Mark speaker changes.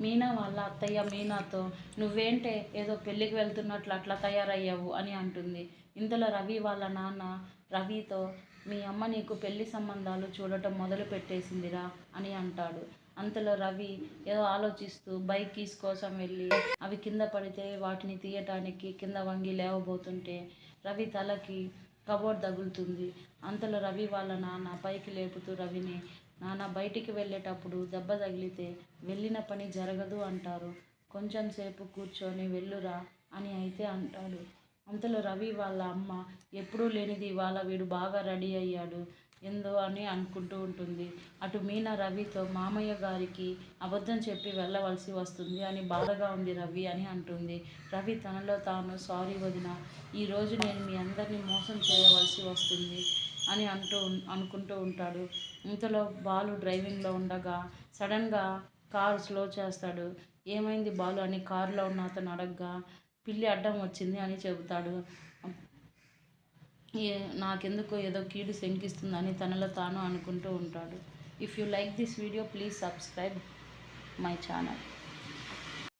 Speaker 1: మీనా వాళ్ళ అత్తయ్య మీనాతో నువ్వేంటే ఏదో పెళ్ళికి వెళ్తున్నట్లు అట్లా తయారయ్యావు అని అంటుంది. ఇంతలో రవి వాళ్ళ నాన్న రవితో మీ అమ్మ నీకు పెళ్ళి సంబంధాలు చూడటం మొదలు పెట్టేసిందిరా అని అంటాడు. అంతలో రవి ఏదో ఆలోచిస్తూ బైక్ కీస్ కోసం వెళ్ళి అవి కింద పడితే వాటిని తీయటానికి కింద వంగి లేవబోతుంటే రవి తలకి కబోర్డ్ తగులుతుంది. అంతలో రవి వాళ్ళ నాన్న పైకి లేపుతూ రవిని నాన్న బయటికి వెళ్ళేటప్పుడు దెబ్బ తగిలితే వెళ్ళిన పని జరగదు అంటారు. కొంచెం సేపు కూర్చొని వెళ్ళురా అని అయితే అంటాడు. అంతలో రవి వాళ్ళ అమ్మ ఎప్పుడూ లేనిది ఇవాళ వీడు బాగా రెడీ అయ్యాడు. ఎందో అని అనుకుంటూ ఉంటుంది. అటు మీనా రవితో మామయ్య గారికి అబద్ధం చెప్పి వెళ్ళవలసి వస్తుంది అని బాధగా ఉంది రవి అని అంటుంది. రవి తనలో తాను సారీ వదిన ఈరోజు నేను మీ అందరినీ మోసం చేయవలసి వస్తుంది అని అంటూ అనుకుంటూ ఉంటాడు. ఇంతలో బాలు డ్రైవింగ్లో ఉండగా సడన్గా కారు స్లో చేస్తాడు. ఏమైంది బాలు అని కారులో ఉన్న అతను అడగ్గా పిల్లి అడ్డం వచ్చింది అని చెబుతాడు. నాకెందుకో ఏదో కీడు శంకిస్తుందని తనలో తాను అనుకుంటూ ఉంటాడు. If you like this video please subscribe my channel